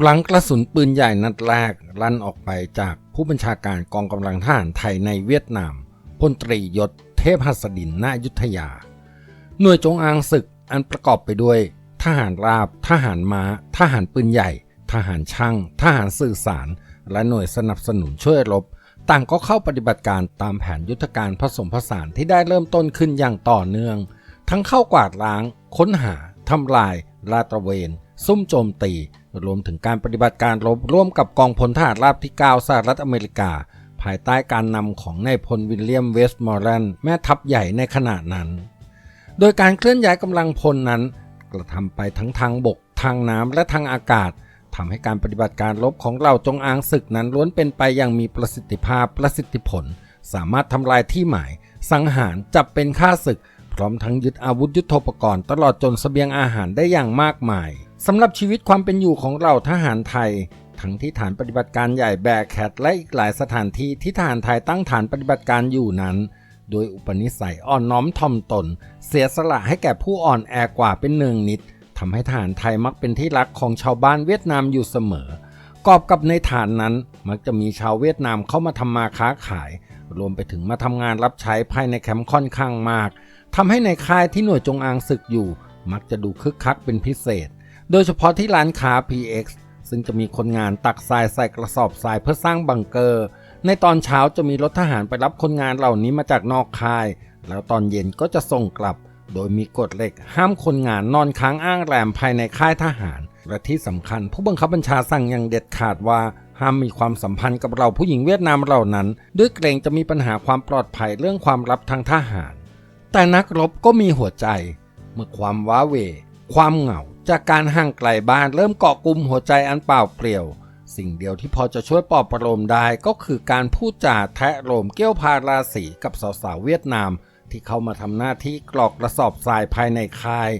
หลังกระสุนปืนใหญ่นัดแรกลั่นออกไปจากผู้บัญชาการกองกำลังทหารไทยในเวียดนามพลตรียศเทพหัสดินนายุทธยา หน่วยจงอางศึกอันประกอบไปด้วย ทหารราบ ทหารม้า ทหารปืนใหญ่ ทหารช่าง ทหารสื่อสาร และหน่วยสนับสนุนช่วยรบ ต่างก็เข้าปฏิบัติการตามแผนยุทธการผสมผสานที่ได้เริ่มต้นขึ้นอย่างต่อเนื่อง ทั้งเข้ากวาดล้าง ค้นหาทำลายลาตระเวน ซุ่มโจมตี รวมถึงการปฏิบัติการรบร่วมกับกองพลทหารราบที่ 9 สหรัฐอเมริกา ภายใต้การนำของนายพลวิลเลียมเวสต์มอร์แลนด์แม่ทัพใหญ่ในขณะนั้น โดยการเคลื่อนย้ายกำลังพลนั้น กระทำไปทั้งทางบก ทางน้ำและทางอากาศทำให้การปฏิบัติการรบของเราจงอางศึกนั้นล้วนเป็นไปอย่างมีประสิทธิภาพประสิทธิผล สามารถทำลายที่หมาย สังหารจับเป็นค่าศึก พร้อมทั้งยึดอาวุธยุโทโธปกรณ์ตลอดจนเสบียงอาหารได้อย่างมากมายสำหรับชีวิตความเป็นอยู่ของเราทหารไทย ทั้งที่ฐานปฏิบัติการใหญ่แบกแคทและอีกหลายสถานที่ที่ทหารไทยตั้งฐานปฏิบัติการอยู่นั้น โดยอุปนิสัยอ่อนน้อมถ่อมตน เสียสละให้แก่ผู้อ่อนแอกว่าเป็นเนืองนิดทำให้ทหารไทยมักเป็นที่รักของชาวบ้านเวียดนามอยู่เสมอกอบกับในฐานนั้นมักจะมีชาวเวียดนามเข้ามาทำมาค้าขาย รวมไปถึงมาทำงานรับใช้ภายในแคมป์ค่อนข้างมาก ทำให้ในค่ายที่หน่วยจงอางศึกอยู่ มักจะดูคึกคักเป็นพิเศษ โดยเฉพาะที่ร้านค้า PX ซึ่งจะมีคนงานตักทรายใส่กระสอบทรายเพื่อสร้างบังเกอร์ ในตอนเช้าจะมีรถทหารไปรับคนงานเหล่านี้มาจากนอกค่าย แล้วตอนเย็นก็จะส่งกลับ โดยมีกฎเหล็ก ห้ามคนงานนอนค้างอ้างแรมภายในค่ายทหาร และที่สำคัญ ผู้บังคับบัญชาสั่งอย่างเด็ดขาดว่าห้ามมีความสัมพันธ์กับเราผู้หญิงเวียดนามเหล่านั้น ด้วยเกรงจะมีปัญหาความปลอดภัยเรื่องความลับทางทหาร แต่นักรบก็มีหัวใจ เมื่อความว้าเหวความเหงาจากการห่างไกลบ้านเริ่มเกาะกลุ่มหัวใจอันเปล่าเปลี่ยว สิ่งเดียวที่พอจะช่วยปลอบประโลมได้ก็คือการพูดจาแทะโลมเกี้ยวพาราสีกับสาวๆเวียดนาม ที่เข้ามาทำหน้าที่กรอกกระสอบทรายภายในค่าย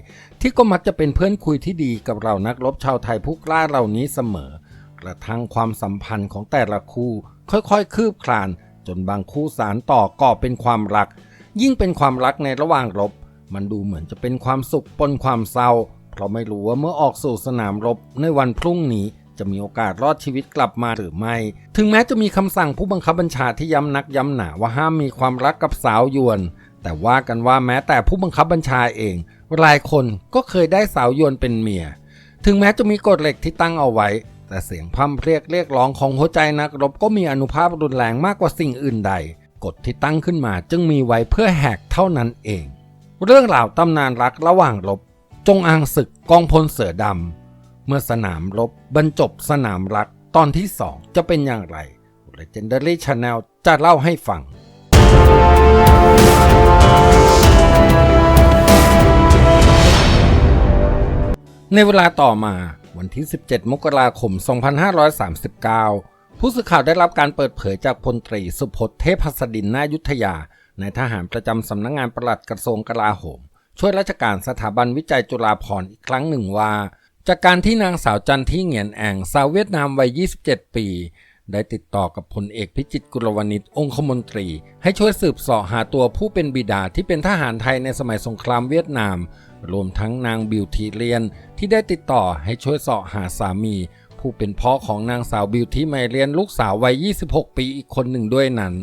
ที่ก็มักจะเป็นเพื่อนคุยที่ดีกับเรานักรบชาวไทยผู้กล้าเหล่านี้เสมอ กระทั่งความสัมพันธ์ของแต่ละคู่ ค่อยๆ คืบคลาน จนบางคู่สารต่อก่อเป็นความรัก ยิ่งเป็นความรักในระหว่างรบ มันดูเหมือนจะเป็นความสุขปนความเศร้า เพราะไม่รู้ว่าเมื่อออกสู่สนามรบในวันพรุ่งนี้จะมีโอกาสรอดชีวิตกลับมาหรือไม่ ถึงแม้จะมีคำสั่งผู้บังคับบัญชาที่ย้ำนักย้ำหนาว่าห้ามมีความรักกับสาวยวน แต่ว่ากันว่าแม้แต่ผู้บังคับบัญชาเอง หลายคนก็เคยได้สาวยวนเป็นเมีย ถึงแม้จะมีกฎเหล็กที่ตั้งเอาไว้ แต่เสียงพร่ำเพรียกเรียกร้องของหัวใจนักรบก็มีอนุภาพรุนแรงมากกว่าสิ่งอื่นใด กฎที่ตั้งขึ้นมาจึงมีไว้เพื่อแหกเท่านั้นเอง เรื่องราวตำนานรักระหว่างรบ จงอางศึกกองพลเสือดำ เมื่อสนามรบบรรจบสนามรักตอนที่2จะเป็นอย่างไร Legendary Channel จะเล่าให้ฟังในเวลาต่อมาวันที่ 17 มกราคม 2539 ผู้สื่อข่าวได้รับการเปิดเผยจากพลตรีสุพจน์เทพหัสดินนายุทธยา ในทหารประจำสำนักงงานปลัดกระทรวงกลาโหม ช่วยราชการสถาบันวิจัยจุฬาภรณ์อีกครั้งหนึ่งว่า จากการที่นางสาวจันที่เหงียนแองสาวเวียดนามวัย 27 ปี ได้ติดต่อกับพลเอกพิจิตรกุลวณิชองคมนตรี ให้ช่วยสืบเสาะหาตัวผู้เป็นบิดาที่เป็นทหารไทยในสมัยสงครามเวียดนาม รวมทั้งนางบิวทีเลียนที่ได้ติดต่อให้ช่วยเสาะหาสามี ผู้เป็นพ่อของนางสาวบิวทีไมเรียนลูกสาววัย 26 ปีอีกคนหนึ่งด้วยนั้น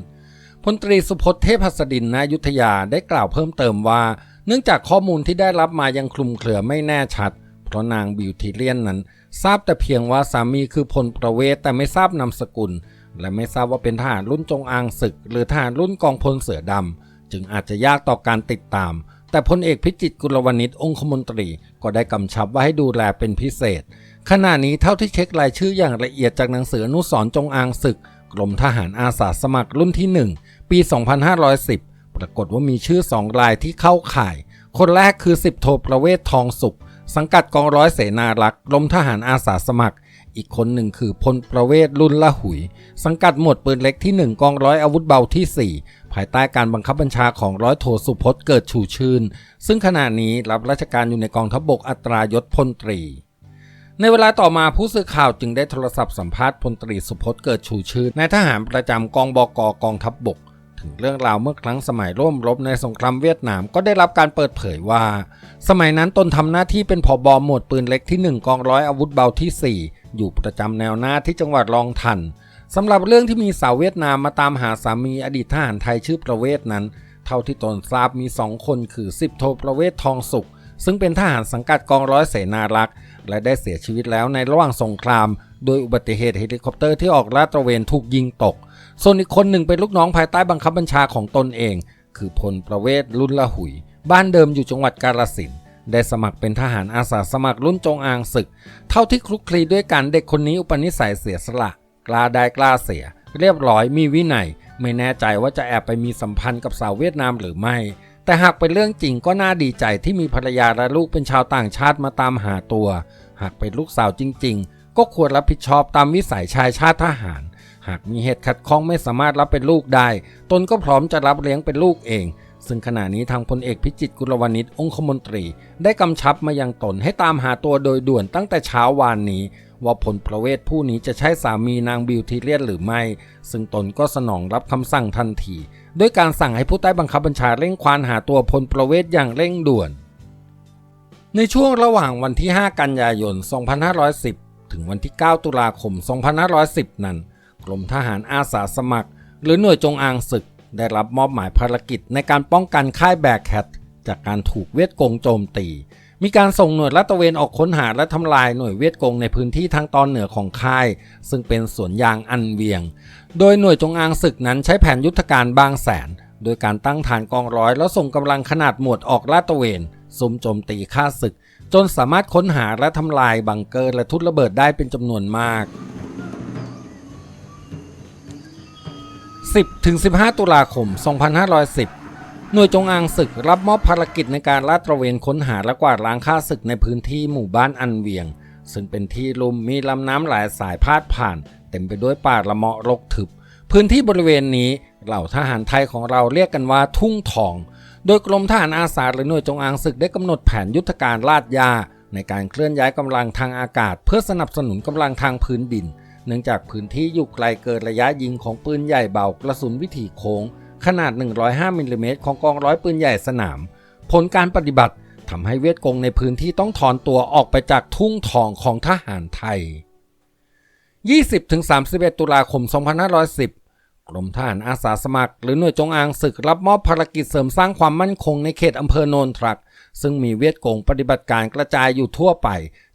พลตรีสุพจน์เทพหัสดินนายุทธยาได้กล่าวเพิ่มเติมว่า เนื่องจากข้อมูลที่ได้รับมายังคลุมเครือไม่แน่ชัด เพราะนางบิวทีเลียนนั้น ทราบแต่เพียงว่าสามีคือพลประเวศแต่ไม่ทราบนามสกุล และไม่ทราบว่าเป็นทหารรุ่นจงอางศึก หรือทหารรุ่นกองพลเสือดำจึงอาจจะยากต่อการติดตาม แต่พลเอกพิจิตรกุลวณิชองคมนตรีก็ได้กำชับว่าให้ดูแลเป็นพิเศษ ขณะนี้เท่าที่เช็ครายชื่ออย่างละเอียดจากหนังสืออนุสรจงอางศึก กรมทหารอาสาสมัครรุ่นที่ 1 ปี 2510 ปรากฏว่ามีชื่อสองรายที่เข้าข่าย คนแรกคือ10โทประเวศทองสุข สังกัดกองร้อยเสนารักษ์กรมทหารอาสาสมัคร อีกคนหนึ่งคือพลประเวศรุ่นละหุย สังกัดหมวดปืนเล็กที่ 1 กองร้อยอาวุธเบาที่ 4ภายใต้การบังคับบัญชาของร้อยโทสุพจน์เกิดชูชื่น ซึ่งขณะนี้รับราชการอยู่ในกองทัพบบกอัตรายศพลตรี ในเวลาต่อมาผู้สื่อข่าวจึงได้โทรศัพท์สัมภาษณ์พลตรีสุพจน์เกิดชูชื่นนายทหารประจำกองบกกองทัพบบก ถึงเรื่องราวเมื่อครั้งสมัยร่วมรบในสงครามเวียดนามก็ได้รับการเปิดเผยว่า สมัยนั้นตนทำหน้าที่เป็นผอบอหมวดปืนเล็กที่ 1 กองร้อยอาวุธเบาที่ 4 อยู่ประจำแนวหน้าที่จังหวัดรองทันสำหรับเรื่องที่มีสาวเวียดนามมาตามหาสามีอดีตทหารไทยชื่อประเวศนั้น เท่าที่ตนทราบมีสองคนคือสิบโทประเวศทองสุข ซึ่งเป็นทหารสังกัดกองร้อยเสนารักษ์และได้เสียชีวิตแล้วในระหว่างสงคราม โดยอุบัติเหตุเฮลิคอปเตอร์ที่ออกลาดตระเวนถูกยิงตก ส่วนอีกคนหนึ่งเป็นลูกน้องภายใต้บังคับบัญชาของตนเอง คือพลประเวศรุ่นละหุย บ้านเดิมอยู่จังหวัดกาฬสินธุ์ได้สมัครเป็นทหารอาสาสมัครรุ่นจงอางศึก เท่าที่คลุกคลีด้วยกันเด็กคนนี้อุปนิสัยเสียสละ กล้าได้กล้าเสีย เรียบร้อยมีวินัย ไม่แน่ใจว่าจะแอบไปมีสัมพันธ์กับสาวเวียดนามหรือไม่ แต่หากเป็นเรื่องจริงก็น่าดีใจที่มีภรรยาและลูกเป็นชาวต่างชาติมาตามหาตัว หากเป็นลูกสาวจริง ๆ ก็ควรรับผิดชอบตามวิสัยชายชาติทหาร หากมีเหตุขัดข้องไม่สามารถรับเป็นลูกได้ ตนก็พร้อมจะรับเลี้ยงเป็นลูกเอง ซึ่งขณะนี้ทางพลเอกพิจิตรกุลวณิชองคมนตรี ได้กำชับมายังตนให้ตามหาตัวโดยด่วนตั้งแต่เช้าวานนี้ ว่าผลประเวศผู้นี้จะใช่สามีนางบิวทีเลียนหรือไม่ ซึ่งตนก็สนองรับคำสั่งทันทีด้วยการสั่งให้ผู้ใต้บังคับบัญชาเร่งควานหาตัวพลประเวศอย่างเร่งด่วน ในช่วงระหว่างวันที่ 5 กันยายน 2510 ถึงวันที่ 9 ตุลาคม 2510 นั้น กรมทหารอาสาสมัคร หรือหน่วยจงอางศึก ได้รับมอบหมายภารกิจในการป้องกันค่ายแบกแคทจากการถูกเวียดกงโจมตี มีการส่งหน่วยลาดตระเวนออกค้นหาและทำลายหน่วยเวียดกงในพื้นที่ทางตอนเหนือของค่าย ซึ่งเป็นสวนยางอันเวียง โดยหน่วยจงอางศึกนั้นใช้แผนยุทธการบางแสน โดยการตั้งฐานกองร้อยแล้วส่งกำลังขนาดหมวดออกลาดตระเวนซุ่มโจมตีค่าศึก จนสามารถค้นหาและทำลายบังเกอร์และทุตระเบิดได้เป็นจำนวนมาก 10ถึง15 ตุลาคม 2510 หน่วยจงอางศึกรับมอบภารกิจในการลาดตระเวนค้นหาและกวาดล้างค่าศึกในพื้นที่หมู่บ้านอันเวียง ซึ่งเป็นที่ลุ่มมีลำน้ำหลายสายพาดผ่าน เต็มไปด้วยป่าละเมาะรกทึบ พื้นที่บริเวณนี้เหล่าทหารไทยของเราเรียกกันว่าทุ่งทอง โดยกรมทหารอาสาหรือหน่วยจงอางศึกได้กำหนดแผนยุทธการลาดยาในการเคลื่อนย้ายกำลังทางอากาศ เพื่อสนับสนุนกำลังทางพื้นดิน นื่องจากพื้นที่อยู่ไกลเกินระยะยิงของปืนใหญ่เบากระสุนวิถีโค้ง ขนาด 105มิลลิเมตรของกองร้อยปืนใหญ่สนาม ผลการปฏิบัติทำให้เวียดกงในพื้นที่ต้องถอนตัวออกไปจากทุ่งทองของทหารไทย 20-31 ตุลาคม 2510 กรมทหารอาสาสมัคร หรือหน่วยจงอางศึกรับมอบภารกิจเสริมสร้างความมั่นคงในเขตอำเภอโนนทรัก ซึ่งมีเวียดกงปฏิบัติการกระจายอยู่ทั่วไป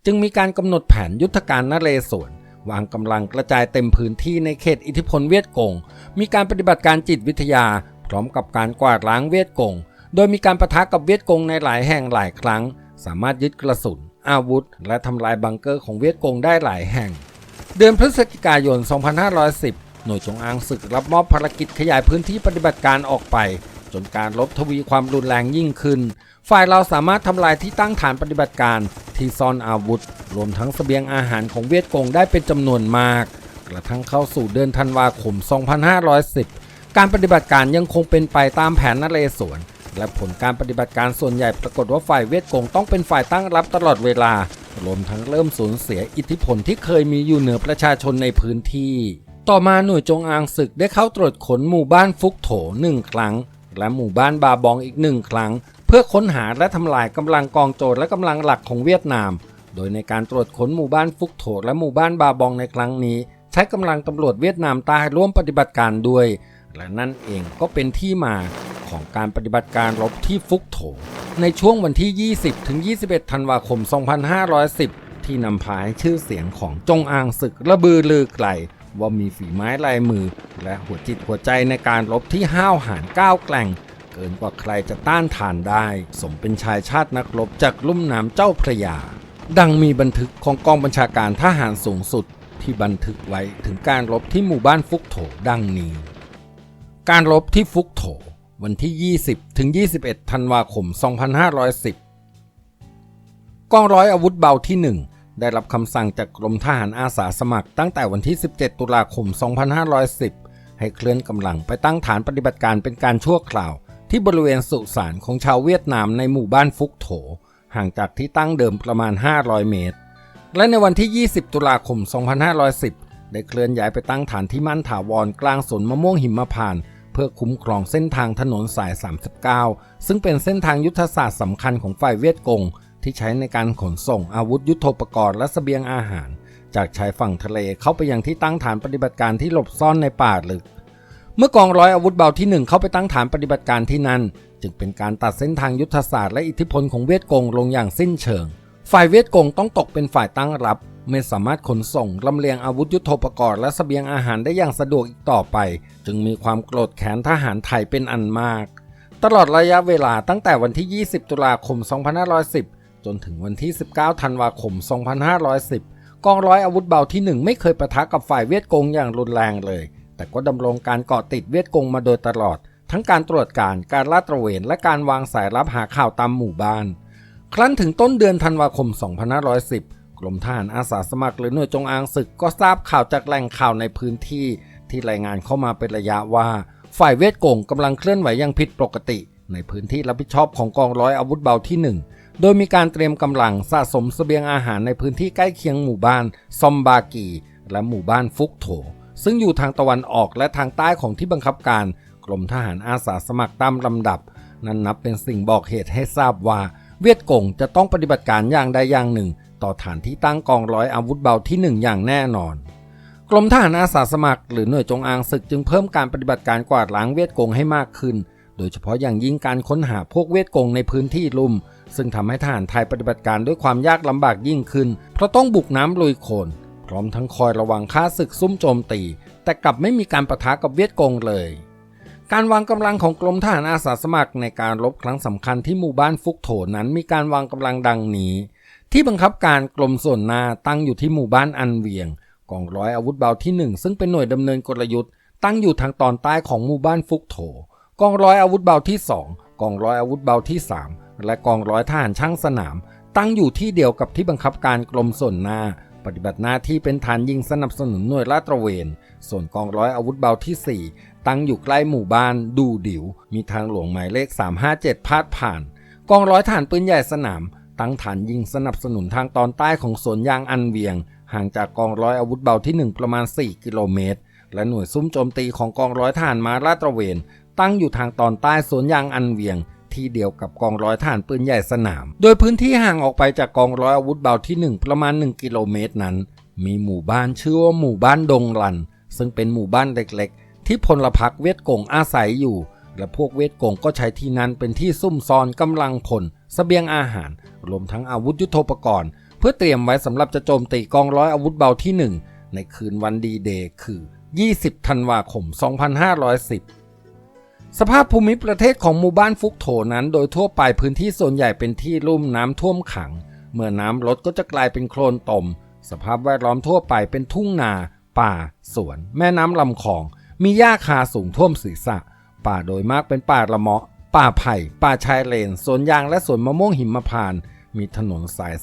จึงมีการกำหนดแผนยุทธการนเรศวร วางกำลังกระจายเต็มพื้นที่ในเขตอิทธิพลเวียดกง มีการปฏิบัติการจิตวิทยา พร้อมกับการกวาดล้างเวียดกง โดยมีการประทะกับเวียดกงในหลายแห่งหลายครั้ง สามารถยึดกระสุน อาวุธ และทำลายบังเกอร์ของเวียดกงได้หลายแห่ง เดือนพฤศจิกายน 2510 หน่วยจงอางศึกรับมอบภารกิจขยายพื้นที่ปฏิบัติการออกไป จนการลบทวีความรุนแรงยิ่งขึ้น ฝ่ายเราสามารถทำลายที่ตั้งฐานปฏิบัติการที่ซ่อนอาวุธ รวมทั้งสเสบียงอาหารของเวียดกงได้เป็นจำนวนมาก กระทั่งเข้าสู่เดือนธันวาคม 2510 การปฏิบัติการยังคงเป็นไปตามแผนนเรศวรและผลการปฏิบัติการส่วนใหญ่ปรากฏว่าฝ่ายเวียดกงต้องเป็นฝ่ายตั้งรับตลอดเวลา รวมทั้งเริ่มสูญเสียอิทธิพลที่เคยมีอยู่เหนือประชาชนในพื้นที่ ต่อมาหน่วยจงอางศึกได้เข้าตรวจค้นหมู่บ้านฟุกโถหนึ่งครั้ง และหมู่บ้านบาบองอีกหนึ่งครั้งเพื่อค้นหาและทำลายกำลังกองโจรและกำลังหลักของเวียดนาม โดยในการตรวจค้นหมู่บ้านฟุกโถและหมู่บ้านบาบองในครั้งนี้ ใช้กำลังตำรวจเวียดนามใต้ร่วมปฏิบัติการด้วย และนั่นเองก็เป็นที่มาของการปฏิบัติการรบที่ฟุกโถ ในช่วงวันที่ 20 ถึง 21 ธันวาคม 2510 ที่นำพาให้ชื่อเสียงของจงอางศึกระบือลือไกลว่ามีฝีไม้ลายมือ และหัวจิตหัวใจในการรบที่ห้าวหาญก้าวแกล่ง เกินกว่าใครจะต้านทานได้ สมเป็นชายชาตินักรบจากลุ่มน้ำเจ้าพระยา ดังมีบันทึกของกองบัญชาการทหารสูงสุดที่บันทึกไว้ถึงการรบที่หมู่บ้านฟุกโถดังนี้ การรบที่ฟุกโถวันที่ 20 ถึง 21 ธันวาคม 2510 กองร้อยอาวุธเบาที่ 1 ได้รับคำสั่งจากกรมทหารอาสาสมัคร ตั้งแต่วันที่ 17 ตุลาคม 2510 ให้เคลื่อนกำลังไปตั้งฐานปฏิบัติการเป็นการชั่วคราว ที่บริเวณสุสานของชาวเวียดนามในหมู่บ้านฟุกโถ ห่างจากที่ตั้งเดิมประมาณ 500 เมตร และในวันที่ 20 ตุลาคม 2510 ได้เคลื่อนย้ายไปตั้งฐานที่มั่นถาวรกลางสวนมะม่วงหิมพานต์เพื่อคุ้มครองเส้นทางถนนสาย 39 ซึ่งเป็นเส้นทางยุทธศาสตร์สำคัญของฝ่ายเวียดกงที่ใช้ในการขนส่งอาวุธยุโทโธปกรณ์และเสบียงอาหาร จากชายฝั่งทะเลเข้าไปยังที่ตั้งฐานปฏิบัติการที่หลบซ่อนในป่าลึก เมื่อกองร้อยอาวุธเบาที่ 1 เข้าไปตั้งฐานปฏิบัติการที่นั่น จึงเป็นการตัดเส้นทางยุทธศาสตร์และอิทธิพลของเวียดกงลงอย่างสิ้นเชิง ฝ่ายเวียดกงต้องตกเป็นฝ่ายตั้งรับ ไม่สามารถขนส่งลำเลียงอาวุธยุโทโธปกรณ์และเสบียงอาหารได้อย่างสะดวกอีกต่อไป จึงมีความโกรธแค้นทหารไทยเป็นอันมาก ตลอดระยะเวลาตั้งแต่วันที่ 20 ตุลาคม 2510 จนถึงวันที่ 19 ธันวาคม 2510 กองร้อยอาวุธเบาที่ 1 ไม่เคยประทะกับฝ่ายเวียดกงอย่างรุนแรงเลย แต่ก็ดำรงการเกาะติดเวียดกงมาโดยตลอด ทั้งการตรวจการการลาดตระเวนและการวางสายรับหาข่าวตามหมู่บ้าน ครั้นถึงต้นเดือนธันวาคม 2510 กรมทหารอาสาสมัครหรือหน่วยจงอางศึกก็ทราบข่าวจากแหล่งข่าวในพื้นที่ ที่รายงานเข้ามาเป็นระยะว่า ฝ่ายเวียดกงกำลังเคลื่อนไหวอย่างผิดปกติ ในพื้นที่รับผิดชอบของกองร้อยอาวุธเบาที่ 1โดยมีการเตรียมกำลังสะสมเสบียงอาหารในพื้นที่ใกล้เคียงหมู่บ้านซอมบากี และหมู่บ้านฟุกโถ ซึ่งอยู่ทางตะวันออกและทางใต้ของที่บังคับการ กรมทหารอาสาสมัครตามลำดับ นั้นนับเป็นสิ่งบอกเหตุให้ทราบว่า เวียดกงจะต้องปฏิบัติการอย่างใดอย่างหนึ่ง ต่อฐานที่ตั้งกองร้อยอาวุธเบาที่ 1 อย่างแน่นอน กรมทหารอาสาสมัคร หรือหน่วยจงอางศึกจึงเพิ่มการปฏิบัติการกวาดล้างเวียดกงให้มากขึ้น โดยเฉพาะอย่างยิ่งการค้นหาพวกเวียดกงในพื้นที่ลุ่มซึ่งทำให้ทหารไทยปฏิบัติการด้วยความยากลำบากยิ่งขึ้น เพราะต้องบุกน้ำลุยโคลน พร้อมทั้งคอยระวังค่าศึกซุ่มโจมตี แต่กลับไม่มีการประทะกับเวียดกงเลย การวางกำลังของกรมทหารอาสาสมัครในการรบครั้งสำคัญที่หมู่บ้านฟุกโถนั้นมีการวางกำลังดังนี้ ที่บังคับการกรมส่วนหน้าตั้งอยู่ที่หมู่บ้านอันเวียงกองร้อยอาวุธเบาที่ 1 ซึ่งเป็นหน่วยดำเนินกลยุทธ์ตั้งอยู่ทางตอนใต้ของหมู่บ้านฟุกโถ กองร้อยอาวุธเบาที่ 2 กองร้อยอาวุธเบาที่ 3 และกองร้อยทหารช่างสนาม ตั้งอยู่ที่เดียวกับที่บังคับการกรมส่วนหน้า ปฏิบัติหน้าที่เป็นฐานยิงสนับสนุนหน่วยลาดตระเวน ส่วนกองร้อยอาวุธเบาที่ 4 ตั้งอยู่ใกล้หมู่บ้านดูดิว มีทางหลวงหมายเลข 357 พาดผ่าน กองร้อยฐานปืนใหญ่สนาม ตั้งฐานยิงสนับสนุนทางตอนใต้ของสวนยางอันเวียง ห่างจากกองร้อยอาวุธเบาที่ 1 ประมาณ 4 กิโลเมตร และหน่วยซุ่มโจมตีของกองร้อยทหารม้าลาดตระเวน ตั้งอยู่ทางตอนใต้สวนยางอันเวียง ที่เดียวกับกองร้อยทหารปืนใหญ่สนาม โดยพื้นที่ห่างออกไปจากกองร้อยอาวุธเบาที่ 1 ประมาณ 1 กิโลเมตรนั้น มีหมู่บ้านชื่อว่าหมู่บ้านดงลัน ซึ่งเป็นหมู่บ้านเล็กๆ ที่พลพรรคเวียดกงอาศัยอยู่ และพวกเวียดกงก็ใช้ที่นั้นเป็นที่ซุ่มซ่อนกำลังพลสเสบียงอาหาร รวมทั้งอาวุธยุโทโธปกรณ์ เพื่อเตรียมไว้สำหรับจะโจมตีกองร้อยอาวุธเบาที่ 1 ในคืนวันดีเดย์คือ 20 ธันวาคม 2510 สภาพภูมิประเทศของหมู่บ้านฟุกโถนั้น โดยทั่วไปพื้นที่ส่วนใหญ่เป็นที่ลุ่มน้ำท่วมขัง เมื่อน้ำลดก็จะกลายเป็นโคลนตม สภาพแวดล้อมทั่วไปเป็นทุ่งนา ป่า สวน แม่น้ำลำคลอง มีหญ้าคาสูงท่วมศีรษะ ป่าโดยมากเป็นป่าละเมาะ ป่าไผ่ ป่าชายเลน สวนยางและสวนมะม่วงหิมพานต์มีถนนสาย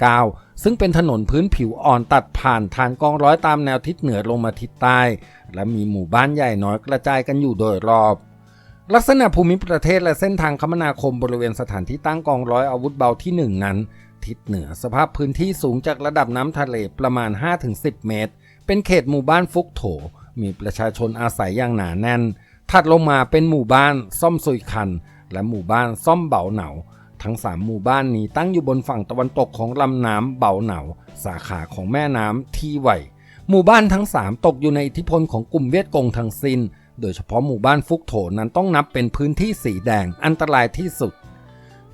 319 ซึ่งเป็นถนนพื้นผิวอ่อนตัดผ่านฐานกองร้อยตามแนวทิศเหนือลงมาทิศใต้ และมีหมู่บ้านใหญ่น้อยกระจายกันอยู่โดยรอบ ลักษณะภูมิประเทศและเส้นทางคมนาคมบริเวณสถานที่ตั้งกองร้อยอาวุธเบาที่ 1 นั้น ทิศเหนือสภาพพื้นที่สูงจากระดับน้ำทะเลประมาณ 5-10 เมตร เป็นเขตหมู่บ้านฟุกโถ มีประชาชนอาศัยอย่างหนาแน่น ถัดลงมาเป็นหมู่บ้านซ่อมซุยคัน และหมู่บ้านซ่อมเบาเหนา ทั้งสามหมู่บ้านนี้ตั้งอยู่บนฝั่งตะวันตกของลำน้ำเบาเหนาสาขาของแม่น้ำทีไหวหมู่บ้านทั้ง 3 ตกอยู่ในอิทธิพลของกลุ่มเวียดกงทั้งสิ้น โดยเฉพาะหมู่บ้านฟุกโถนั้นต้องนับเป็นพื้นที่สีแดงอันตรายที่สุด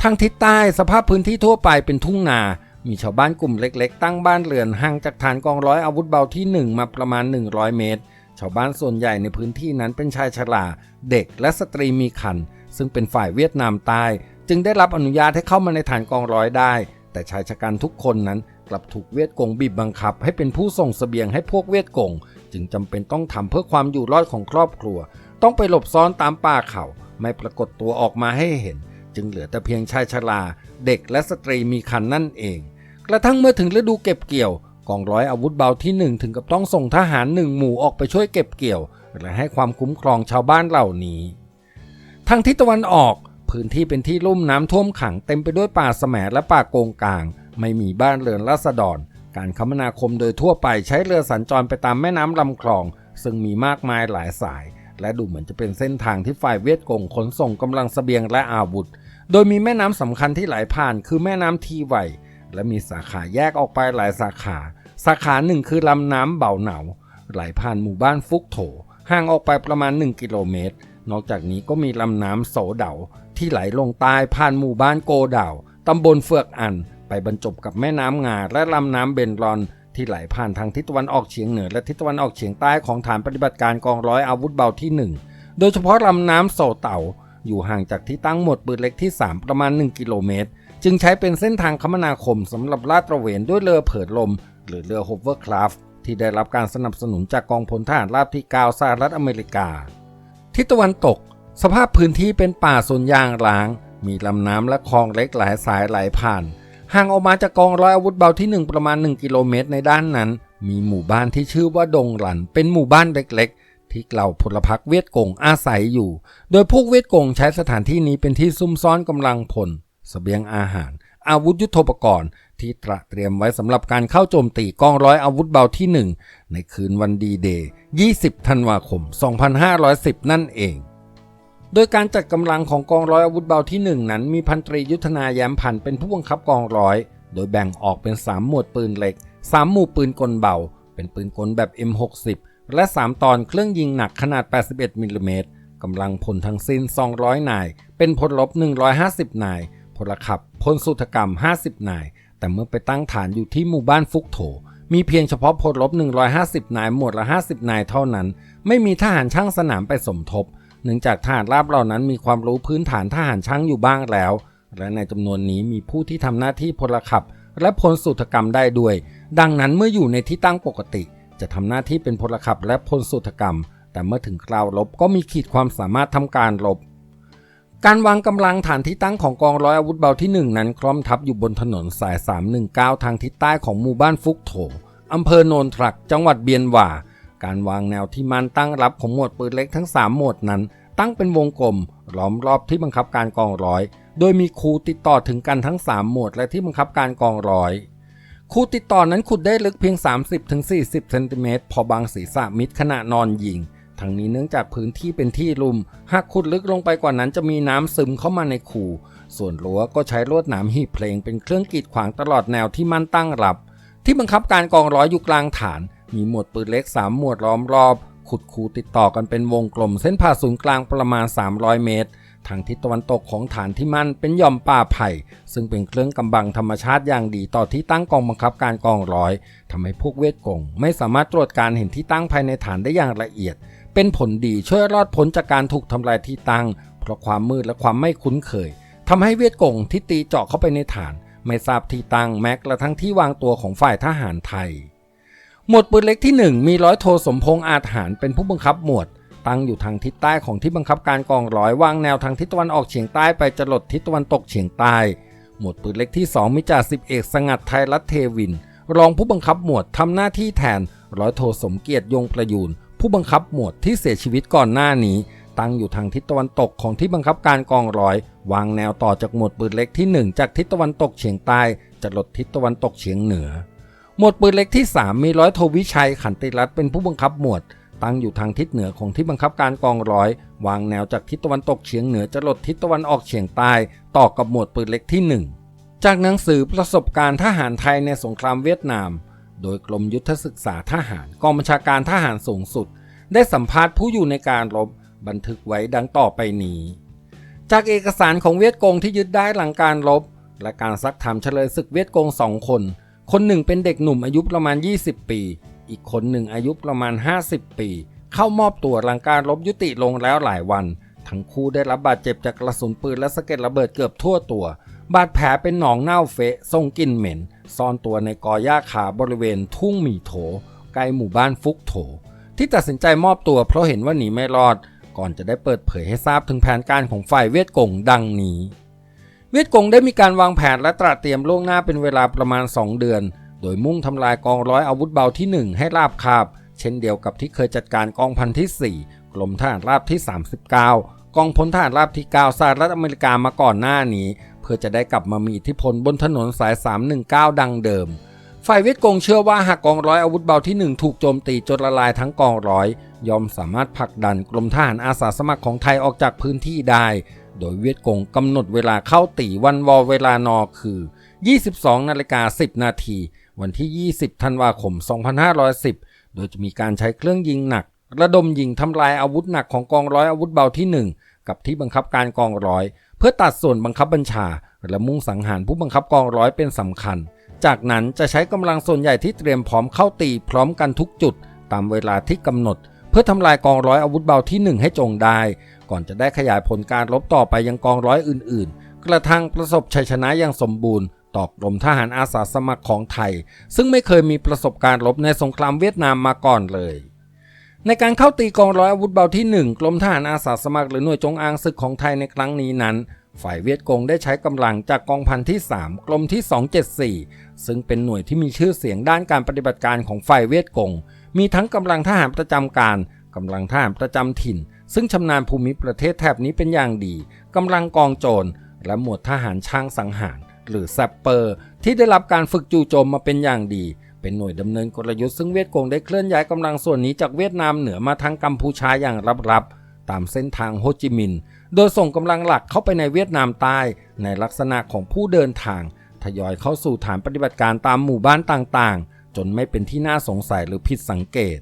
ทางทิศใต้สภาพพื้นที่ทั่วไปเป็นทุ่งนา มีชาวบ้านกลุ่มเล็กๆ ตั้งบ้านเรือนห่างจากฐานกองร้อยอาวุธเบาที่ 1 มาประมาณ 100 เมตร ชาวบ้านส่วนใหญ่ในพื้นที่นั้นเป็นชายชราเด็กและสตรีมีครรภ์ซึ่งเป็นฝ่ายเวียดนามใต้ จึงได้รับอนุญาตให้เข้ามาในฐานกองร้อยได้ แต่ชายชะกันทุกคนนั้นกลับถูกเวียดกงบีบบังคับ ให้เป็นผู้ส่งเสบียงให้พวกเวียดกง จึงจำเป็นต้องทำเพื่อความอยู่รอดของครอบครัว ต้องไปหลบซ่อนตามป่าเขา ไม่ปรากฏตัวออกมาให้เห็น จึงเหลือแต่เพียงชายชราเด็กและสตรีมีคันนั่นเอง กระทั่งเมื่อถึงฤดูเก็บเกี่ยวกองร้อยอาวุธเบาที่หนึ่งถึงกับต้องส่งทหารหนึ่งหมู่ออกไปช่วยเก็บเกี่ยว และให้ความคุ้มครองชาวบ้านเหล่านี้ ทางทิศตะวันออกพื้นที่เป็นที่ลุ่มน้ำท่วมขังเต็มไปด้วยป่าแสมและป่าโกงกาง ไม่มีบ้านเรือนราษฎร การคมนาคมโดยทั่วไปใช้เรือสัญจรไปตามแม่น้ำลำคลอง ซึ่งมีมากมายหลายสาย และดูเหมือนจะเป็นเส้นทางที่ฝ่ายเวียดกงขนส่งกำลังเสบียงและอาวุธ โดยมีแม่น้ำสำคัญที่ไหลผ่านคือแม่น้ำทีไวและมีสาขาแยกออกไปหลายสาขา สาขาหนึ่งคือลำน้ำเบาเหนาไหลผ่านหมู่บ้านฟุกโถ ห่างออกไปประมาณ 1 กิโลเมตร นอกจากนี้ก็มีลำน้ำโสเดาที่ไหลลงใต้ผ่านหมู่บ้านโกเดาตำบลเฟือกอัน ไปบรรจบกับแม่น้ำงาและลำน้ำเบนรอนที่ไหลผ่านทางทิศตะวันออกเฉียงเหนือและทิศตะวันออกเฉียงใต้ของฐานปฏิบัติการกองร้อยอาวุธเบาที่ 1 โดยเฉพาะลำน้ำโสเต่า อยู่ห่างจากที่ตั้งหมวดปืนเล็กที่ 3 ประมาณ 1 กิโลเมตร จึงใช้เป็นเส้นทางคมนาคมสำหรับลาดตระเวนด้วยเรือเผิดลม หรือเรือโฮเวอร์คราฟที่ได้รับการสนับสนุนจากกองพลทหารราบที่9สหรัฐอเมริกา ทิศตะวันตก สภาพพื้นที่เป็นป่าสวนยางร้าง มีลำน้ำและคลองเล็กหลายสายไหลผ่าน ห่างออกมาจากกองร้อยอาวุธเบาที่ 1 ประมาณ 1 กิโลเมตรในด้านนั้น มีหมู่บ้านที่ชื่อว่าดงหลัน เป็นหมู่บ้านเล็กๆ ที่เหล่าพลพรรคเวียดกงอาศัยอยู่ โดยพวกเวียดกงใช้สถานที่นี้เป็นที่ซุ่มซ่อนกำลังพลเสบียงอาหาร อาวุธยุโทโธปกรณ์ ที่ตระเตรียมไว้สำหรับการเข้าโจมตีกองร้อยอาวุธเบาที่ 1 ในคืนวันดีเดย์ 20 ธันวาคม 2510 นั่นเอง โดยการจัดกำลังของกองร้อยอาวุธเบาที่ 1 นั้นมีพันตรียุทธนาแย้มพันเป็นผู้บังคับกองร้อย โดยแบ่งออกเป็น 3 หมวดปืนเหล็ก 3 หมู่ปืนกลเบา เป็นปืนกลแบบ M60 และ 3 ตอนเครื่องยิงหนักขนาด 81มิลลิเมตรกำลังพลทั้งสิ้น 200 นาย เป็นพลรบ150 นาย พลขับ พลสุธกรรม 50 นาย แต่เมื่อไปตั้งฐานอยู่ที่หมู่บ้านฟุกโถ มีเพียงเฉพาะพลรบ150 นาย หมวดละ 50 นายเท่านั้น ไม่มีทหารช่างสนามไปสมทบ เนื่องจากทหารราบเหล่านั้นมีความรู้พื้นฐานทหารช่างอยู่บ้างแล้ว และในจำนวนนี้มีผู้ที่ทำหน้าที่พลขับ และพลสุธกรรมได้ด้วย ดังนั้นเมื่ออยู่ในที่ตั้งปกติ จะทำหน้าที่เป็นพลขับและพลสุธกรรม แต่เมื่อถึงคราวรบก็มีขีดความสามารถทำการรบการวางกำลังฐานที่ตั้งของกองร้อยอาวุธเบาที่ 1 นั้นคล้อมทับอยู่บนถนนสาย 319 ทางทิศใต้ของหมู่บ้านฟุกโถ อำเภอโนนทรัก จังหวัดเบียนหว่า การวางแนวที่มันตั้งรับของหมวดปืนเล็กทั้ง 3 หมวดนั้น ตั้งเป็นวงกลมล้อมรอบที่บังคับการกองร้อย โดยมีคูติดต่อถึงกันทั้ง 3 หมวดและที่บังคับการกองร้อยคูติดต่อนั้นขุดได้ลึกเพียง 30-40เซนติเมตรพอบางศีรษะมิดขณะนอนยิงทั้งนี้เนื่องจากพื้นที่เป็นที่ลุ่ม หากขุดลึกลงไปกว่านั้นจะมีน้ำซึมเข้ามาในคูส่วนรั้วก็ใช้ลวดหนามหีบเพลงเป็นเครื่องกีดขวางตลอดแนวที่มั่นตั้งรับ ที่บังคับการกองร้อยอยู่กลางฐาน มีหมวดปืนเล็ก 3 หมวดล้อมรอบ ขุดคูติดต่อกันเป็นวงกลม เส้นผ่าศูนย์กลางประมาณ 300 เมตร ทางทิศตะวันตกของฐานที่มั่นเป็นย่อมป่าไผ่ ซึ่งเป็นเครื่องกำบังธรรมชาติอย่างดีต่อที่ตั้งกองบังคับการกองร้อยทำให้พวกเวทกงไม่สามารถตรวจการเห็นที่ตั้งภายในฐานได้อย่างละเอียด เป็นผลดีช่วยรอดพ้นจากการถูกทำลายที่ตั้ง เพราะความมืดและความไม่คุ้นเคยทำให้เวียดกงที่ตีเจาะเข้าไปในฐาน ไม่ทราบที่ตั้งแม้กระทั่งที่วางตัวของฝ่ายทหารไทย หมวดปืนเล็กที่ 1 มีร้อยโทสมพงษ์อาจหารเป็นผู้บังคับหมวด ตั้งอยู่ทางทิศใต้ของที่บังคับการกองร้อยวางแนวทางทิศตะวันออกเฉียงใต้ไปจรดทิศตะวันตกเฉียงใต้ หมวดปืนเล็กที่ 2 มีจ่าสิบเอกสงัดไทยรัฐเทวิน รองผู้บังคับหมวดทำหน้าที่แทนร้อยโทสมเกียรติยงประยูนผู้บังคับหมวดที่เสียชีวิตก่อนหน้านี้ ตั้งอยู่ทางทิศตะวันตกของที่บังคับการกองร้อย วางแนวต่อจากหมวดปืนเล็กที่ 1 จากทิศตะวันตกเฉียงใต้จรดทิศตะวันตกเฉียงเหนือ หมวดปืนเล็กที่ 3 มีร้อยโทวิชัยขันติรัตน์เป็นผู้บังคับหมวด ตั้งอยู่ทางทิศเหนือของที่บังคับการกองร้อย วางแนวจากทิศตะวันตกเฉียงเหนือจรดทิศตะวันออกเฉียงใต้ต่อกับหมวดปืนเล็กที่ 1 จากหนังสือประสบการณ์ทหารไทยในสงครามเวียดนาม โดยกรมยุทธศึกษาทหารกองบัญชาการทหารสูงสุด ได้สัมภาษณ์ผู้อยู่ในการรบบันทึกไว้ดังต่อไปนี้ จากเอกสารของเวียดกงที่ยึดได้หลังการรบและการซักถามเฉลยศึกเวียดกงสองคน คนหนึ่งเป็นเด็กหนุ่มอายุประมาณ 20 ปี อีกคนหนึ่งอายุประมาณ 50 ปี เข้ามอบตัวหลังการรบยุติลงแล้วหลายวัน ทั้งคู่ได้รับบาดเจ็บจากกระสุนปืนและสะเก็ดระเบิดเกือบทั่วตัว บาดแผลเป็นหนองเน่าเฟะทรงกลิ่นเหม็น ซ่อนตัวในกอหญ้าขาบริเวณทุ่งหมีโถ ใกล้หมู่บ้านฟุกโถ ที่ตัดสินใจมอบตัวเพราะเห็นว่าหนีไม่รอด ก่อนจะได้เปิดเผยให้ทราบถึงแผนการของฝ่ายเวียดกงดังนี้ เวียดกงได้มีการวางแผนและตระเตรียมล่วงหน้าเป็นเวลาประมาณ 2 เดือน โดยมุ่งทำลายกองร้อยอาวุธเบาที่ 1 ให้ราบคาบ เช่นเดียวกับที่เคยจัดการกองพันที่ 4กรมทหารราบที่ 39 กองพลทหารราบที่9สหรัฐอเมริกามาก่อนหน้านี้ เพื่อจะได้กลับมามีอิทธิพลบนถนนสาย 319 ดังเดิมฝ่ายเวียดกงเชื่อว่าหากกองร้อยอาวุธเบาที่ 1 ถูกโจมตีจนละลายทั้งกองร้อยย่อมสามารถผลักดันกรมทหารอาสาสมัครของไทยออกจากพื้นที่ได้ โดยเวียดกงกำหนดเวลาเข้าตีวันวอเวลานอคือ 22 นาฬิกา 10 นาที วันที่ 20 ธันวาคม 2510 โดยจะมีการใช้เครื่องยิงหนัก ระดมยิงทำลายอาวุธหนักของกองร้อยอาวุธเบาที่ 1 กับที่บังคับการกองร้อย เพื่อตัดส่วนบังคับบัญชา และมุ่งสังหารผู้บังคับกองร้อยเป็นสำคัญ จากนั้นจะใช้กำลังส่วนใหญ่ที่เตรียมพร้อมเข้าตีพร้อมกันทุกจุด ตามเวลาที่กำหนด เพื่อทำลายกองร้อยอาวุธเบาที่ 1 ให้จงได้ ก่อนจะได้ขยายผลการรบต่อไปยังกองร้อยอื่น ๆ กระทั่งประสบชัยชนะอย่างสมบูรณ์ต่อกรมทหารอาสาสมัครของไทย ซึ่งไม่เคยมีประสบการณ์รบในสงครามเวียดนามมาก่อนเลย ในการเข้าตีกองร้อยอาวุธเบาที่ 1 กรมทหารอาสาสมัครหรือหน่วยจงอางศึกของไทยในครั้งนี้นั้น ฝ่ายเวียดกงได้ใช้กำลังจากกองพันที่ 3 กรมที่ 274 ซึ่งเป็นหน่วยที่มีชื่อเสียงด้านการปฏิบัติการของฝ่ายเวียดกง มีทั้งกำลังทหารประจำการกำลังทหารประจำถิ่น ซึ่งชำนาญภูมิประเทศแถบนี้เป็นอย่างดีกำลังกองโจรและหมวดทหารช่างสังหาร หรือแซปเปอร์ ที่ได้รับการฝึกจู่โจมมาเป็นอย่างดี เป็นหน่วยดำเนินกลยุทธ์ซึ่งเวียดกงได้เคลื่อนย้ายกำลังส่วนนี้จากเวียดนามเหนือมาทางกัมพูชาอย่างลับๆตามเส้นทางโฮจิมินห์โดยส่งกำลังหลักเข้าไปในเวียดนามใต้ ในลักษณะของผู้เดินทาง ทยอยเข้าสู่ฐานปฏิบัติการตามหมู่บ้านต่างๆ จนไม่เป็นที่น่าสงสัยหรือผิดสังเกต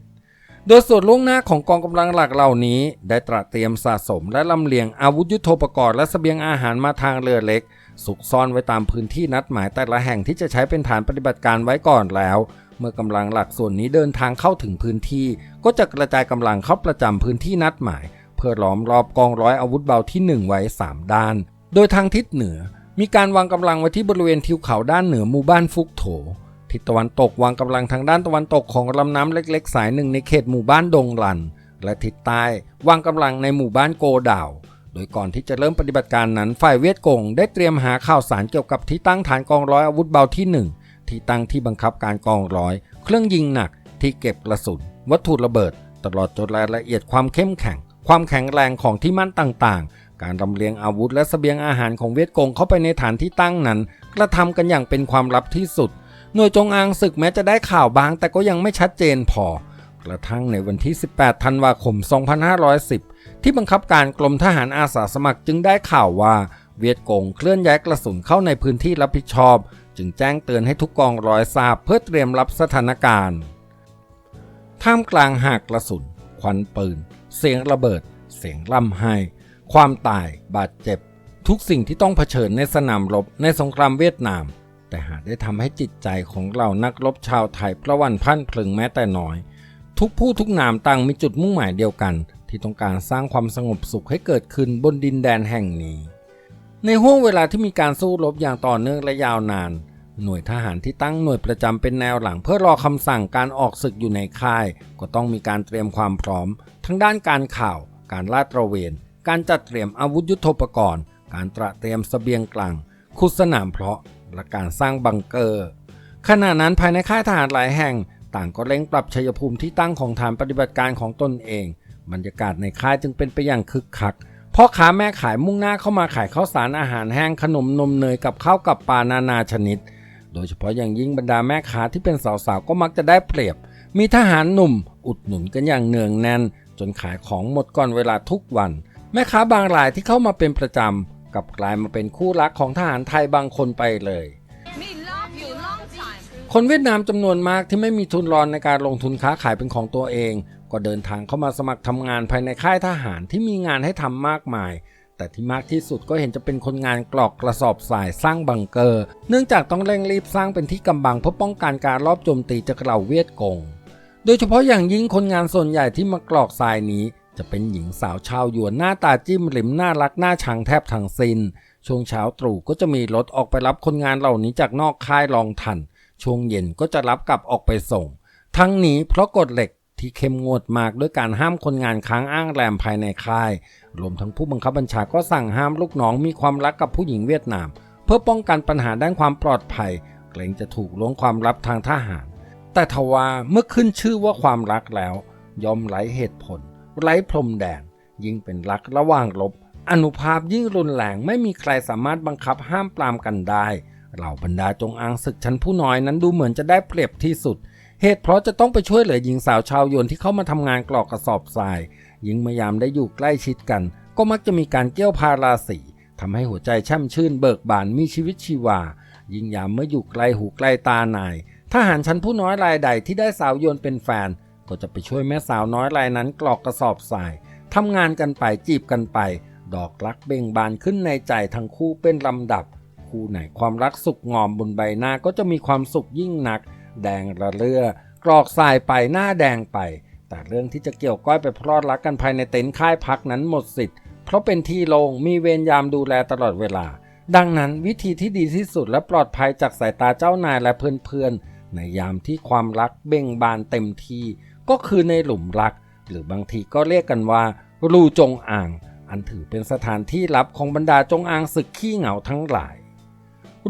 โดยส่วนล่วงหน้าของกองกำลังหลักเหล่านี้ ได้ตระเตรียมสะสมและลำเลียงอาวุธยุโทโธปกรณ์และเสบียงอาหารมาทางเรือเล็กสุกซ่อนไว้ตามพื้นที่นัดหมายแต่ละแห่งที่จะใช้เป็นฐานปฏิบัติการไว้ก่อนแล้ว เมื่อกำลังหลักส่วนนี้เดินทางเข้าถึงพื้นที่ ก็จะกระจายกำลังเข้าประจำพื้นที่นัดหมาย เพื่อล้อมรอบกองร้อยอาวุธเบาที่ 1 ไว้ 3 ด้าน โดยทางทิศเหนือ มีการวางกำลังไว้ที่บริเวณทิวเขาด้านเหนือหมู่บ้านฟุกโถ ทิศตะวันตกวางกำลังทางด้านตะวันตกของลำน้ำเล็ก ๆ สายหนึ่งในเขตหมู่บ้านดงลัน และทิศใต้วางกำลังในหมู่บ้านโกดาว โดยก่อนที่จะเริ่มปฏิบัติการนั้นฝ่ายเวียดกงได้เตรียมหาข่าวสารเกี่ยวกับที่ตั้งฐานกองร้อยอาวุธเบาที่ 1 ที่ตั้งที่บังคับการกองร้อย เครื่องยิงหนักที่เก็บกระสุน วัตถุระเบิด ตลอดจนรายละเอียดความเข้มแข็ง ความแข็งแรงของที่มั่นต่างๆ การลำเลียงอาวุธและเสบียงอาหารของเวียดกงเข้าไปในฐานที่ตั้งนั้น กระทำกันอย่างเป็นความลับที่สุด หน่วยจงอางศึกแม้จะได้ข่าวบาง แต่ก็ยังไม่ชัดเจนพอ กระทั่งในวันที่ 18 ธันวาคม 2510 ที่บังคับการกรมทหารอาสาสมัครจึงได้ข่าวว่าเวียดกงเคลื่อนย้ายกระสุนเข้าในพื้นที่รับผิดชอบ จึงแจ้งเตือนให้ทุกกองร้อยทราบเพื่อเตรียมรับสถานการณ์ ท่ามกลางหากกระสุน ควันปืน เสียงระเบิด เสียงร่ำไห้ ความตาย บาดเจ็บ ทุกสิ่งที่ต้องเผชิญในสนามรบในสงครามเวียดนาม แต่หาได้ทำให้จิตใจของเรานักรบชาวไทยประวันพันพลึงแม้แต่น้อย ทุกผู้ทุกนามต่างมีจุดมุ่งหมายเดียวกัน ที่ต้องการสร้างความสงบสุขให้เกิดขึ้นบนดินแดนแห่งนี้ ในห่วงเวลาที่มีการสู้รบอย่างต่อเนื่องและยาวนานหน่วยทหารที่ตั้งหน่วยประจำเป็นแนวหลังเพื่อรอคำสั่งการออกศึกอยู่ในค่าย ก็ต้องมีการเตรียมความพร้อม ทั้งด้านการข่าว การลาดตระเวน การจัดเตรียมอาวุธยุโทโธปกรณ์ การตระเตรียมสเสบียงกลางขุดสนามเพาะ และการสร้างบังเกอร์ ขณะนั้นภายในค่ายทหารหลายแห่ง ต่างก็เร่งปรับชัยภูมิที่ตั้งของฐานปฏิบัติการของตนเอง บรรยากาศในค่ายจึงเป็นไปอย่างคึกคักพ่อค้าแม่ขายมุ่งหน้าเข้ามาขายข้าวสารอาหารแห้งขนมนมเนยกับข้าวกับปลานานาชนิด โดยเฉพาะอย่างยิ่งบรรดาแม่ค้าที่เป็นสาวๆก็มักจะได้เปรียบ มีทหารหนุ่ม อุดหนุนกันอย่างเนืองแน่น จนขายของหมดก่อนเวลาทุกวัน แม่ค้าบางรายที่เข้ามาเป็นประจำ กลับกลายมาเป็นคู่รักของทหารไทยบางคนไปเลย Me love you long time. คนเวียดนามจำนวนมากที่ไม่มีทุนรอนในการลงทุนค้าขายเป็นของตัวเอง ก็เดินทางเข้ามาสมัครทำงานภายในค่ายทหารที่มีงานให้ทำมากมาย แต่ที่มากที่สุดก็เห็นจะเป็นคนงานกรอกกระสอบทรายสร้างบังเกอร์ เนื่องจากต้องเร่งรีบสร้างเป็นที่กำบังเพื่อป้องกันการลอบโจมตีจากเหล่าเวียดกงโดยเฉพาะอย่างยิ่งคนงานส่วนใหญ่ที่มากรอกทรายนี้ จะเป็นหญิงสาวชาวหยวนหน้าตาจิ้มริมน่ารักน่าชังแทบทั้งสิ้น ช่วงเช้าตรู่ก็จะมีรถออกไปรับคนงานเหล่านี้จากนอกค่ายรองทัน ช่วงเย็นก็จะรับกลับออกไปส่ง ทั้งนี้เพราะกฎเหล็กที่เข้มงวดมากด้วยการห้ามคนงานค้างอ้างแรมภายในค่าย รวมทั้งผู้บังคับบัญชาก็สั่งห้ามลูกน้องมีความรักกับผู้หญิงเวียดนาม เพื่อป้องกันปัญหาด้านความปลอดภัย เกรงจะถูกล้วงความลับทางทหาร แต่ทว่าเมื่อขึ้นชื่อว่าความรักแล้ว ยอมไร้เหตุผล ไร้พรมแดน ยิ่งเป็นรักระหว่างลบ อนุภาพยิ่งรุนแรงไม่มีใครสามารถบังคับห้ามปรามกันได้ เหล่าบรรดาจงอางศึกชั้นผู้น้อยนั้นดูเหมือนจะได้เปรียบที่สุด เหตุเพราะจะต้องไปช่วยเหลือหญิงสาวชาวโยวนที่เข้ามาทำงานกรอกกระสอบทราย ยิ่งเมอยามได้อยู่ใกล้ชิดกัน ก็มักจะมีการเกี่ยวพาราสีทำให้หัวใจช่มชื่นเบิกบานมีชีวิตชีวา ยิ่งยามเมื่ออยู่ไกลหูไกลตานายทหารชั้นผู้น้อยรายใดที่ได้สาวยวนเป็นแฟน ก็จะไปช่วยแม่สาวน้อยรายนั้นกรอกกระสอบทรายทำงานกันไปจีบกันไป ดอกรักเบ่งบานขึ้นในใจทั้งคู่เป็นลำดับ คู่ไหนความรักสุกงอมบนใบหน้าก็จะมีความสุขยิ่งนัก แดงระเรื่อกรอกทรายไปหน้าแดงไป แต่เรื่องที่จะเกี่ยวก้อยไปพลอดรักกันภายในเต็นท์ค่ายพักนั้นหมดสิทธิ์เพราะเป็นที่โลง่งมีเวรยามดูแลตลอดเวลา ดังนั้นวิธีที่ดีที่สุดและปลอดภัยจากสายตาเจ้านายและเพื่อนๆในยามที่ความรักเบ่งบานเต็มที ก็คือในหลุมรัก หรือบางทีก็เรียกกันว่า รูจงอ่าง อันถือเป็นสถานที่ลับของบรรดาจงอางศึกขี้เหงาทั้งหลาย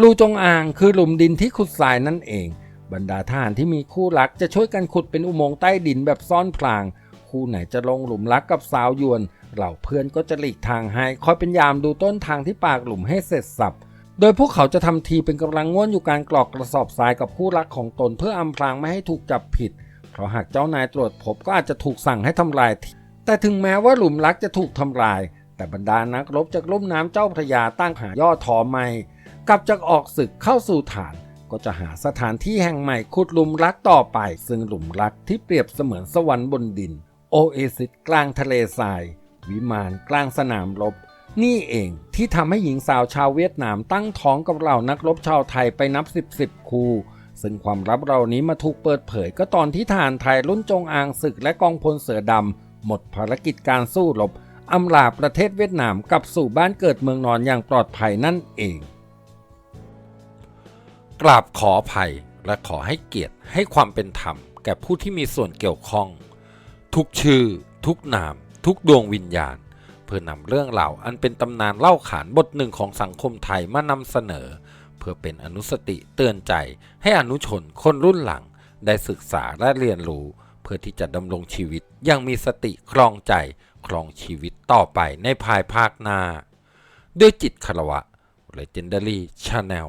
รูจงอางคือหลุมดินที่ขุดทรายนั่นเอง บรรดาทหารที่มีคู่รักจะช่วยกันขุดเป็นอุโมงค์ใต้ดินแบบซ่อนพลาง คู่ไหนจะลงหลุมรักกับสาวยวน เหล่าเพื่อนก็จะหลีกทางให้คอยเป็นยามดูต้นทางที่ปากหลุมให้เสร็จสับโดยพวกเขาจะทำทีเป็นกำลังง่วนอยู่การกรอกกระสอบทรายกับคู่รักของตนเพื่ออำพรางไม่ให้ถูกจับผิด เพราะหากเจ้านายตรวจพบก็อาจจะถูกสั่งให้ทำลาย แต่ถึงแม้ว่าหลุมรักจะถูกทำลาย แต่บรรดานักรบจากลุ่มน้ำเจ้าพระยาตั้งหาย่อถอไม่กลับจากออกศึกเข้าสู่ฐาน ก็จะหาสถานที่แห่งใหม่ขุดหลุมรักต่อไป ซึ่งหลุมรักที่เปรียบเสมือนสวรรค์บนดิน โอเอซิสกลางทะเลทราย วิมานกลางสนามรบนี่เองที่ทำให้หญิงสาวชาวเวียดนามตั้งท้องกับเหล่านักรบชาวไทยไปนับสิบสิบคู่ ซึ่งความลับเหล่านี้มาถูกเปิดเผยก็ตอนที่ทหารไทยรุ่นจงอางศึกและกองพลเสือดำหมดภารกิจการสู้รบอำลาประเทศเวียดนามกลับสู่บ้านเกิดเมืองนอนอย่างปลอดภัยนั่นเองกราบขออภัยและขอให้เกียรติให้ความเป็นธรรมแก่ผู้ที่มีส่วนเกี่ยวข้อง ทุกชื่อ ทุกนาม ทุกดวงวิญญาณ เพื่อนำเรื่องราวอันเป็นตำนานเล่าขานบทหนึ่งของสังคมไทยมานำเสนอ พื่อเป็นอนุสติเตือนใจให้อนุชนคนรุ่นหลัง ได้ศึกษาและเรียนรู้ เพื่อที่จะดำรงชีวิตอยังมีสติครองใจครองชีวิตต่อไปในภายภาคหน้า ด้วยจิตคารวะ Legendary Channel